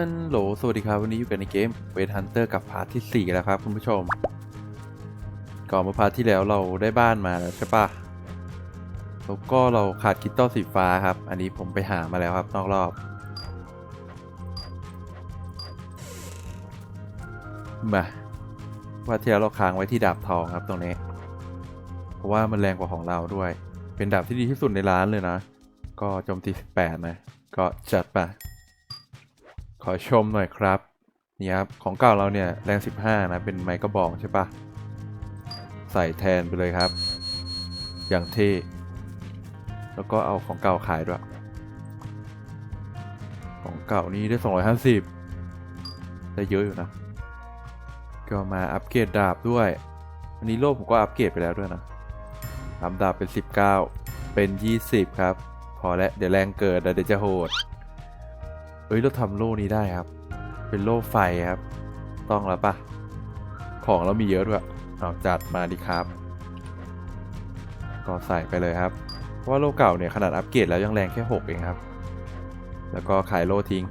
ฮัลโหล สวัสดีครับ วันนี้อยู่กันในเกมเวทฮันเตอร์กับพาร์ทที่ 4 แล้วครับคุณผู้ชม ก่อนมื่อพาร์ทที่แล้วเราได้บ้านมาแล้วใช่ปะแล้วก็เราขาดคริสตัลสีฟ้าครับ อันนี้ผมไปหามาแล้วครับนอกรอบ มาว่าที่แล้วเราค้างไว้ที่ดาบทองครับตรงนี้ เพราะว่ามันแรงกว่าของเราด้วย เป็นดาบที่ดีที่สุดในร้านเลยนะ ก็โจมตี 18 นะ ก็จัดไป ขอชมหน่อยครับ นี่ครับ ของเก่าเราเนี่ยแรง 15 นะ เป็นไม้กระบอกใช่ปะใส่แทนไปเลยครับ อย่างเท่แล้วก็เอาของเก่าขายด้วย ของเก่านี่ได้ 250 ได้เยอะอยู่นะ ก็มาอัปเกรดดาบด้วย อันนี้โล่ผมก็อัปเกรดไปแล้วด้วยนะทำดาบเป็น 19 เป็น 20 ครับ พอแล้วเดี๋ยวแรงเกิดเดี๋ยวจะโหด เอ้ยเราทำโล่นี้ได้ครับ เป็นโล่ไฟครับ ต้องแล้วปะของเรามีเยอะด้วยเอาจัดมาดิครับ ก็ใส่ไปเลยครับ เพราะว่าโล่เก่าเนี่ยขนาดอัปเกรดแล้วยังแรงแค่ 6 เองครับ แล้วก็ขายโล่ทิ้ง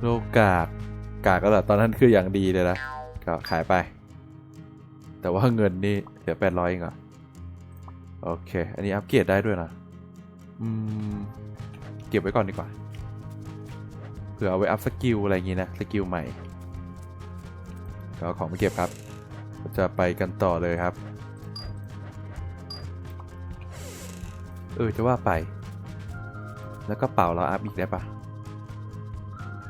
โล่กาก กากก็แบบตอนนั้นคืออย่างดีเลยนะ ก็ขายไป แต่ว่าเงินนี่เหลือ 800เองเหรอโอเค อันนี้อัปเกรดได้ด้วยนะ อืม เก็บไว้ก่อนดีกว่า ผื่อเอาไว้อัพสกิลอะไรอย่างงี้นะสกิลใหม่ ก็เอของมาเก็บครับ จะไปกันต่อเลยครับ เออจะว่าไป แล้วก็เป่าเราอัพอีกได้ปะ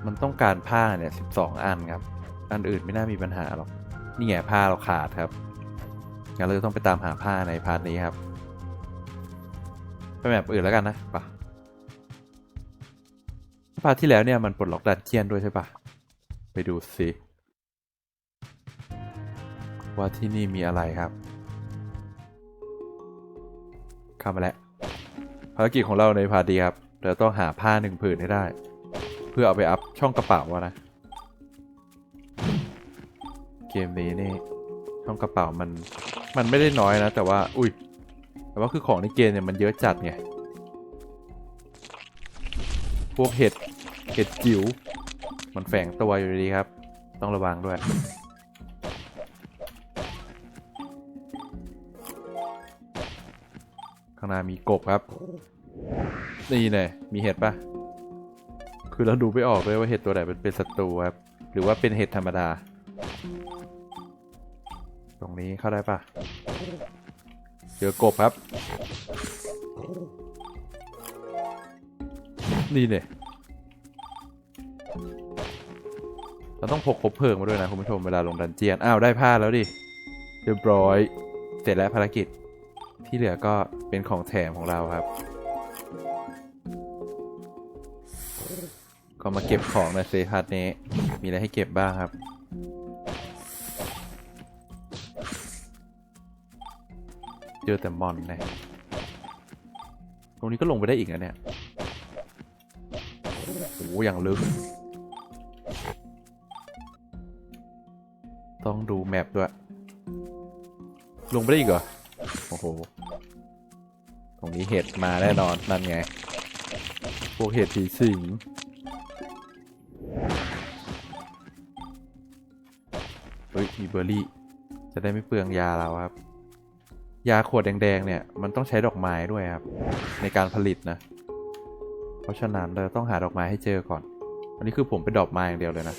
มันต้องการผ้าเนี่ยสิบสองอันครับ อันอื่นไม่น่ามีปัญหาหรอก นี่ไงผ้าเราขาดครับงั้นเราจะต้องไปตามหาผ้าในพาร์ทนี้ครับ ไปแบบอื่นแล้วกันนะปะ พาร์ทที่แล้วเนี่ยมันปลดล็อกดันเจียนด้วยใช่ปะไปดูสิว่าที่นี่มีอะไรครับเข้ามาแล้วภารกิจของเราในพาร์ทดีครับเราต้องหาผ้าหนึ่งผืนให้ได้ เพื่อเอาไปอัพช่องกระเป๋าวะนะ เกมนี้นี่ช่องกระเป๋ามันมันไม่ได้น้อยนะ แต่ว่า อุ้ยแต่ว่าคือของในเกมเนี่ยมันเยอะจัดไง วกเห็ด เห็ดจิ๋ว มันแฝงตัวอยู่ดีครับ ต้องระวังด้วย ข้างหน้ามีกบครับ นี่เนี่ยมีเห็ดปะคือเราดูไม่ออกเลยว่าเห็ดตัวไหนเป็นเป็นศัตรูครับ หรือว่าเป็นเห็ดธรรมดา ตรงนี้เข้าได้ปะเจอกบครับ นี่เนี่ยเราต้องพกคบเพลิงมาด้วยนะคุณผู้ชมเวลาลงดันเจียน อ้าว ได้ผ้าแล้วดิ เรียบร้อย เสร็จแล้วภารกิจ ที่เหลือก็เป็นของแถมของเราครับ ก็มาเก็บของในเซพาร์ทนี้ มีอะไรให้เก็บบ้างครับเจอแต่มอนนะตรงนี้ก็ลงไปได้อีกนะเนี่ย โอ้อย่างลึก ต้องดูแมปด้วย ลงไปได้อีกเหรอ โอ้โห ตรงนี้เห็ดมาแน่นอน นั่นไง พวกเห็ดผีสิงเฮ้ย มีเบอร์รี่ จะได้ไม่เปลืองยาเราครับ ยาขวดแดง ๆ เนี่ย มันต้องใช้ดอกไม้ด้วยครับ ในการผลิตนะ เพราะฉะนั้นเราต้องหาดอกไม้ให้เจอก่อน อันนี้คือผมไปดอกไม้อย่างเดียวเลยนะ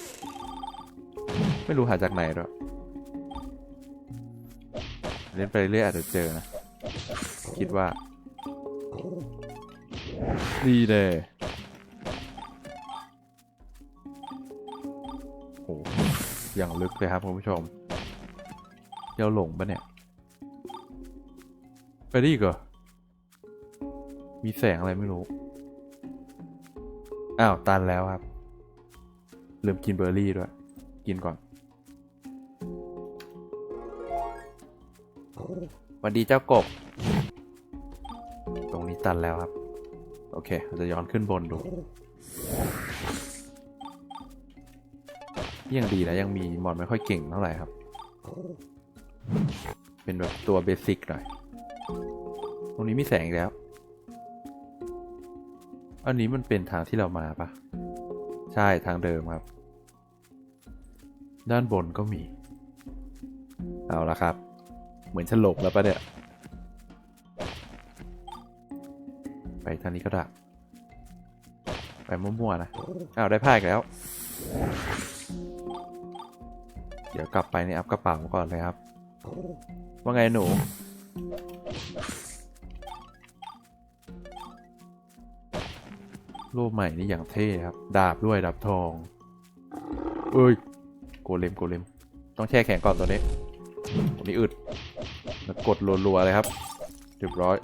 ไม่รู้หาจากไหนด้วยเล่นไปเรื่อยๆอาจจะเจอนะ คิดว่า ดีเลยโอ้อย่างลึกเลยครับคุณผู้ชมเดี๋ยวหลงปะเนี่ย ไปได้อีกเหรอ มีแสงอะไรไม่รู้ อ้าวตันแล้วครับ ลืมกินเบอร์รี่ด้วย กินก่อนสวัสดีเจ้ากบ ตรงนี้ตันแล้วครับ โอเคเราจะย้อนขึ้นบนดู ยังดีนะยังมีมอนไม่ค่อยเก่งเท่าไหร่ครับ เป็นแบบตัวเบสิกหน่อย ตรงนี้มีแสงอีกแล้ว อันนี้มันเป็นทางที่เรามาปะใช่ทางเดิมครับ ด้านบนก็มี เอาละครับ เหมือนฉลกแล้วปะเนี่ย ไปทางนี้ก็ได้ ไปมั่วๆนะอ้าวได้ผ้าอีกแล้ว เดี๋ยวกลับไปในอัพกระเป๋าก่อนเลยครับ ว่าไงหนู รูปใหม่นี่อย่างเท่ครับ ดาบด้วยดาบทอง เอ้ย โกเลมโกเลม ต้องแช่แข็งก่อนตัวนี้ตัวนี้อึดแล้วกดรัวๆเลยครับเรียบร้อย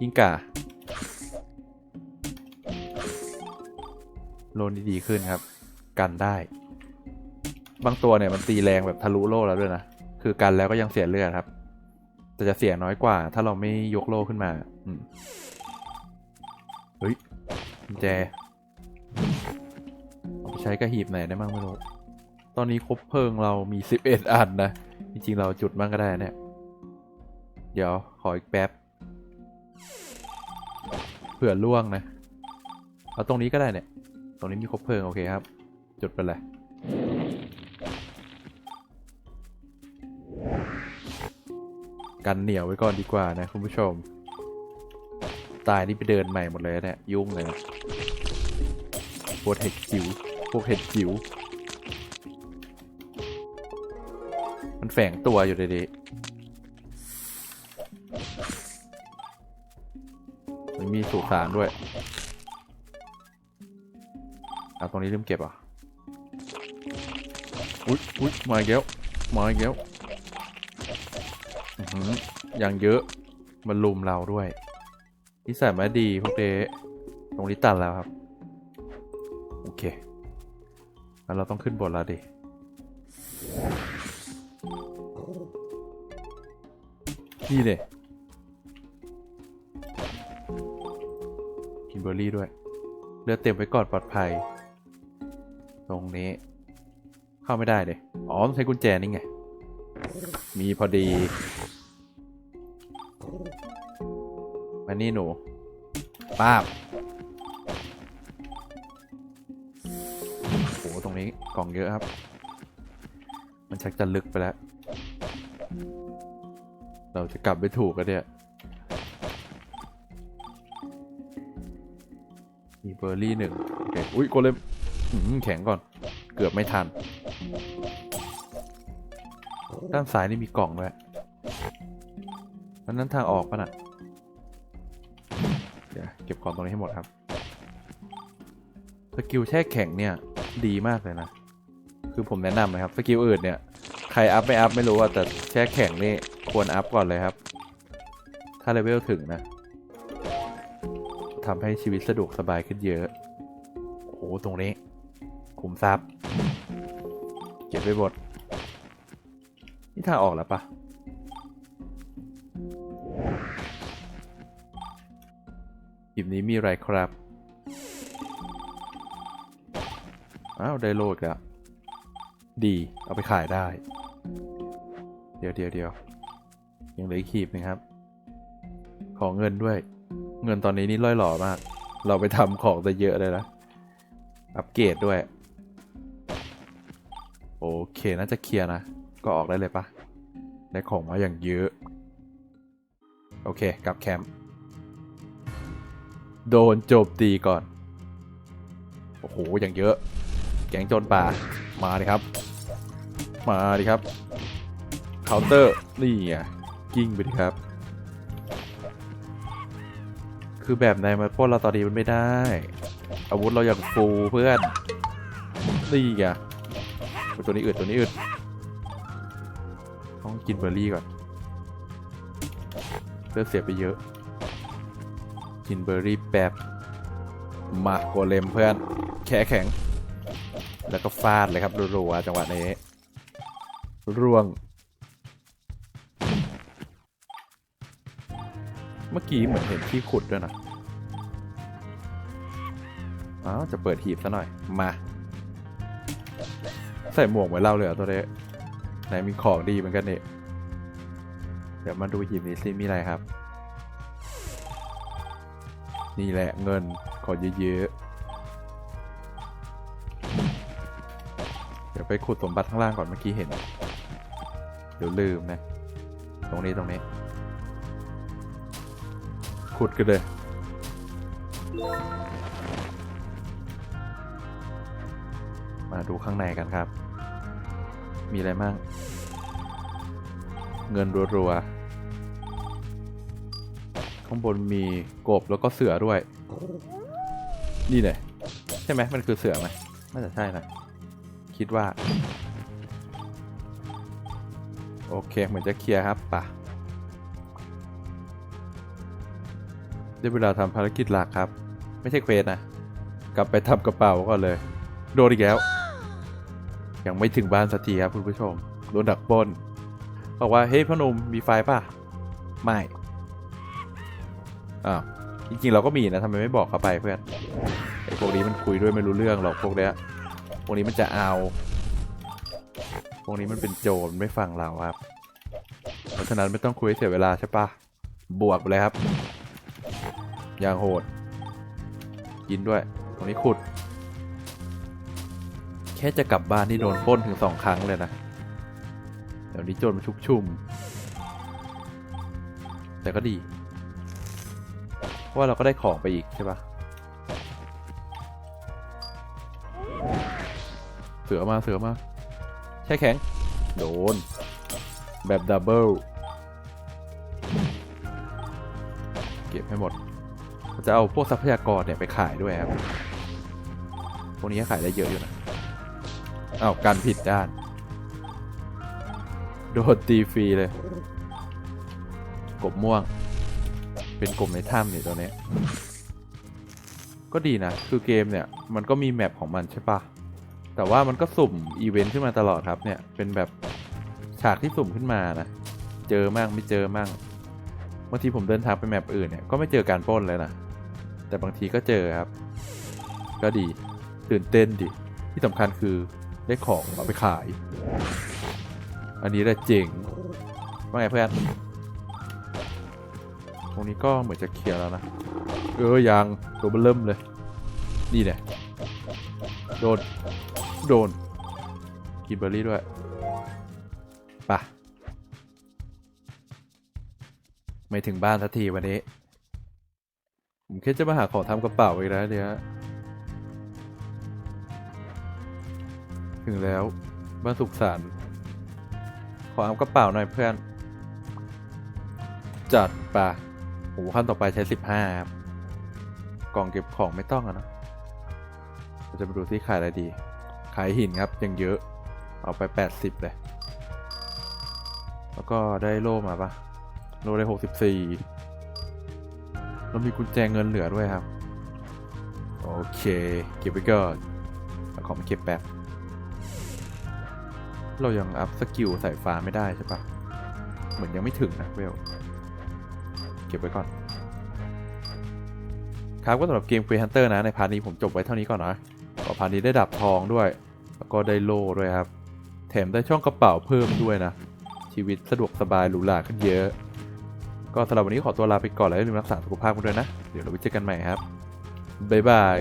ยิงก่าโลนี้ดีขึ้นครับ กันได้ บางตัวเนี่ยมันตีแรงแบบทะลุโล่แล้วด้วยนะ คือกันแล้วก็ยังเสียเลือดครับ แต่จะเสียน้อยกว่า ถ้าเราไม่ยกโล่ขึ้นมาอืมเฮ้ยกุญแจไปใช้กระหีบไหนได้บ้างไม่รู้ ตอนนี้ครบเพลิงเรามีสิบเอ็ดอันนะ จริงๆ เราจุดบ้างก็ได้เนี่ย เดี๋ยวขออีกแป๊บ เผื่อล่วงนะ เอาตรงนี้ก็ได้เนี่ย ตรงนี้มีครบเพลิง โอเคครับ จุดไปเลย กันเหนียวไว้ก่อนดีกว่านะคุณผู้ชม ตายนี่ไปเดินใหม่หมดเลยเนี่ยยุ่งเลยพวกเห็ดจิ๋วพวกเห็ดจิ๋วมันแฝงตัวอยู่ดีๆมันมีสุสานด้วยเอาตรงนี้ลืมเก็บอะ อุ๊ยอุ๊ยมาอีกแล้วมาอีกแล้ว อย่างเยอะมันลุมเราด้วยนิสัยไม่ดีพวกเดตรงนี้ตันแล้วครับ โอเคงั้นเราต้องขึ้นบนแล้วดินี่เนี่ยกินเบอร์รี่ด้วยเลือดเต็มไว้ก่อนปลอดภัย ตรงนี้ เข้าไม่ได้เลยอ๋อต้องใช้กุญแจนี่ไง มีพอดี มานี่หนู ป้าบโห ตรงนี้กล่องเยอะครับ มันชักจะลึกไปแล้ว เราจะกลับไปถูกกันเนี่ย มีเบอร์รี่หนึ่งโอเคอุ้ยโกเลมแข็งก่อน เกือบไม่ทัน ด้านซ้ายนี่มีกล่องด้วยอันนั้นทางออกป่ะน่ะเดี๋ยวเก็บของตรงนี้ให้หมดครับ สกิลแช่แข็งเนี่ย ดีมากเลยนะ คือผมแนะนำนะครับ สกิลอื่นเนี่ย ใครอัพไม่อัพไม่รู้ว่าแต่แช่แข็งนี่ควรอัพก่อนเลยครับ ถ้าเลเวลถึงนะทำให้ชีวิตสะดวกสบายขึ้นเยอะ โอ้โห ตรงนี้คุมทรัพย์ เก็บไว้บด นี่ทางออกแล้วปะหยิบนี้มีอะไรครับ อ้าว ได้โลดแล้ว ดี เอาไปขายได้ เดี๋ยวเดี๋ยวเดี๋ยวยังเหลืออีกขีบนึงครับ ขอเงินด้วย เงินตอนนี้นี่ร่อยหล่อมาก เราไปทำของแต่เยอะเลยนะ อัปเกรดด้วย โอเค น่าจะเคลียร์นะ ก็ออกได้เลยปะได้ของมาอย่างเยอะ โอเคกลับแคมป์โดนโจมตีก่อน โอ้โห อย่างเยอะ แก๊งโจรป่า มาดิครับ มาดิครับ เคาน์เตอร์ นี่ไงกิ้งไปดิครับ คือแบบไหนมาปล้นเราตอนนี้มันไม่ได้ อาวุธเราอย่างฟูเพื่อน นี่ไงโอ้ยตัวนี้อึดตัวนี้อึด ต้องกินเบอร์รี่ก่อนเลือดเสียไปเยอะ กินเบอร์รี่แป๊บมาโกเลมเพื่อนแค่แข็ง แล้วก็ฟาดเลยครับรัวๆจังหวะนี้ ร่วง เมื่อกี้เหมือนเห็นที่ขุดด้วยนะอ้าวจะเปิดหีบซะหน่อย มา ใส่หมวกเหมือนเราเลยเหรอตัวเนี้ ไหนมีของดีเหมือนกันเนี่ยเดี๋ยวมาดูหีบนี้สิมีอะไรครับ นี่แหละเงินขอเยอะๆ เดี๋ยวไปขุดสมบัติข้างล่างก่อนเมื่อกี้เห็น เดี๋ยวลืมนะ ตรงนี้ตรงนี้ ขุดกันเลยมาดูข้างในกันครับ มีอะไรมั่ง เงินรัวๆ ข้างบนมีกบแล้วก็เสือด้วย นี่เลยใช่ไหมมันคือเสือไหมน่าจะใช่นะคิดว่า โอเค เหมือนจะเคลียร์ครับป่ะได้เวลาทำภารกิจหลักครับ ไม่ใช่เควสนะ กลับไปทำกระเป๋าก่อนเลย โดนอีกแล้ว ยังไม่ถึงบ้านสักทีครับคุณผู้ชม โดนดักปล้น บอกว่าเฮ้ยพ่อหนุ่มมีไฟป่ะ ไม่อ้าวจริงๆเราก็มีนะทำไมไม่บอกเขาไปเพื่อนไอ้พวกนี้มันคุยด้วยไม่รู้เรื่องหรอกพวกเนี้ยพวกนี้มันจะเอา พวกนี้มันเป็นโจรไม่ฟังเราครับ เพราะฉะนั้นไม่ต้องคุยเสียเวลาใช่ปะบวกเลยครับอย่างโหดกินด้วย ตรงนี้ขุด แค่จะกลับบ้านที่โดนปล้นถึงสองครั้งเลยนะ เดี๋ยวนี้โจรมันชุกชุม แต่ก็ดีเพราะว่าเราก็ได้ของไปอีกใช่ปะเสือมาเสือมาใช่แข็ง โดน แบบดับเบิลเก็บให้หมด จะเอาพวกทรัพยากรเนี่ยไปขายด้วยครับ พวกนี้ขายได้เยอะอยู่นะ อ้าว การผิดด้าน โดนตีฟรีเลย กบม่วง เป็นกบในถ้ำเนี่ยตัวนี้ ก็ดีนะ คือเกมเนี่ย มันก็มีแมปของมันใช่ปะแต่ว่ามันก็สุ่มอีเวนต์ขึ้นมาตลอดครับเนี่ย เป็นแบบฉากที่สุ่มขึ้นมานะ เจอมั่งไม่เจอมั่งบางทีผมเดินทางไปแมปอื่นเนี่ยก็ไม่เจอการปล้นเลยนะ แต่บางทีก็เจอครับ ก็ดีตื่นเต้นดิที่สำคัญคือได้ของเอาไปขาย อันนี้แหละเจ๋งว่าไงเพื่อน ตรงนี้ก็เหมือนจะเคลียร์แล้วนะ เออยังตัวเริ่มเลย นี่เนี่ยโดน โดน กินเบอร์รี่ด้วยปะไม่ถึงบ้านทันทีวันนี้ ผมแค่จะมาหาของทำกระเป๋าอีกแล้วเนี่ยถึงแล้วบ้านสุขสันต์ ขอเอากระเป๋าหน่อยเพื่อน จัดปะโอ้ขั้นต่อไปใช้สิบห้าครับ กล่องเก็บของไม่ต้องอะนะเราจะไปดูที่ขายอะไรดี ขายหินครับยังเยอะ เอาไปแปดสิบเลย แล้วก็ได้โล่มาปะโล่ได้หกสิบสี่เรามีกุญแจเงินเหลือด้วยครับ โอเค เก็บไว้ก่อนแล้วขอมาเก็บแป๊บ เรายังอัพสกิลสายฟ้าไม่ได้ใช่ปะเหมือนยังไม่ถึงนะเวล เก็บไว้ก่อน ครับก็สำหรับเกม Quest Hunter นะ ในพาร์ทนี้ผมจบไว้เท่านี้ก่อนนะก็พาร์ทนี้ได้ดับทองด้วย แล้วก็ได้โล่ด้วยครับ แถมได้ช่องกระเป๋าเพิ่มด้วยนะ ชีวิตสะดวกสบายหรูหราขึ้นเยอะ ก็สำหรับวันนี้ขอตัวลาไปก่อนแล้วอย่าลืมรักษาสุขภาพกันด้วยนะ เดี๋ยวเราไว้เจอกันใหม่ครับบ๊ายบาย